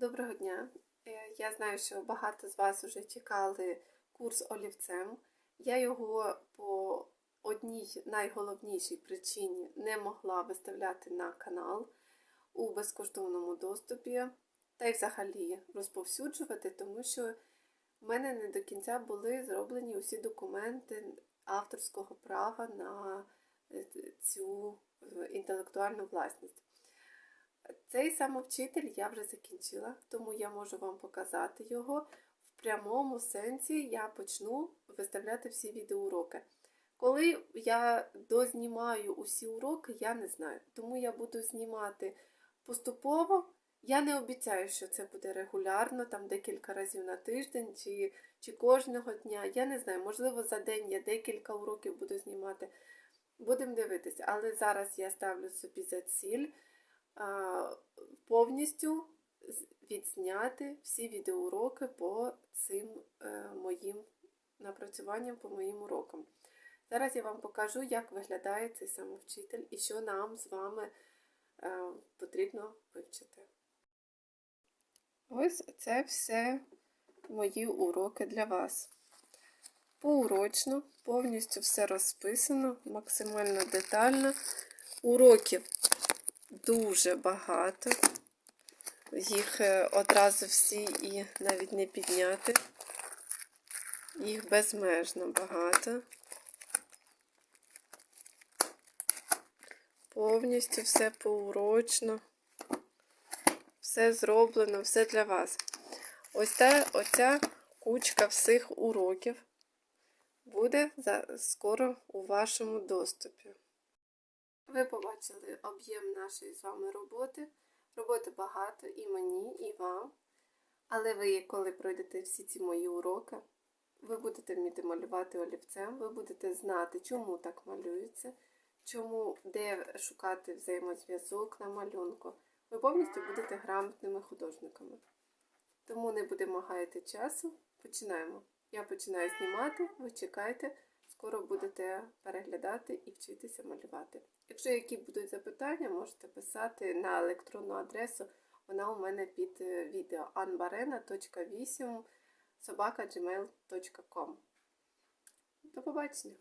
Доброго дня. Е, Я знаю, що багато з вас вже чекали курс олівцем. Я його по одній найголовнішій причині не могла виставляти на канал у безкоштовному доступі та й взагалі розповсюджувати, тому що в мене не до кінця були зроблені усі документи авторського права на е, цю е, інтелектуальну власність. Цей самовчитель я вже закінчила, тому я можу вам показати його. В прямому сенсі я почну виставляти всі відеоуроки. Коли я дознімаю усі уроки, я не знаю. Тому я буду знімати поступово. Я не обіцяю, що це буде регулярно, там декілька разів на тиждень чи, чи кожного дня. Я не знаю, можливо, за день я декілька уроків буду знімати. Будемо дивитися, але зараз я ставлю собі за ціль повністю відзняти всі відеоуроки по цим е, моїм напрацюванням, по моїм урокам. Зараз я вам покажу, як виглядає цей самовчитель і що нам з вами е, потрібно вивчити. Ось це все мої уроки для вас. Поурочно, повністю все розписано, максимально детально. Уроків дуже багато. Їх е, одразу всі і навіть не підняти. Їх безмежно багато. Повністю все поурочно. Все зроблено, все для вас. Ось та, оця кучка всіх уроків буде за, скоро у вашому доступі. Ви побачили об'єм нашої з вами роботи. Роботи багато і мені, і вам. Але ви, коли пройдете всі ці мої уроки, ви будете вміти малювати олівцем, ви будете знати, чому так малюється, чому, де шукати взаємозв'язок на малюнку. Ви повністю будете грамотними художниками. Тому не будемо гаяти часу. Починаємо. Я починаю знімати, ви чекайте, скоро будете переглядати і вчитися малювати. Якщо які будуть запитання, можете писати на електронну адресу. Вона у мене під е, відео anbarena.8 собака.gmail.com. До побачення!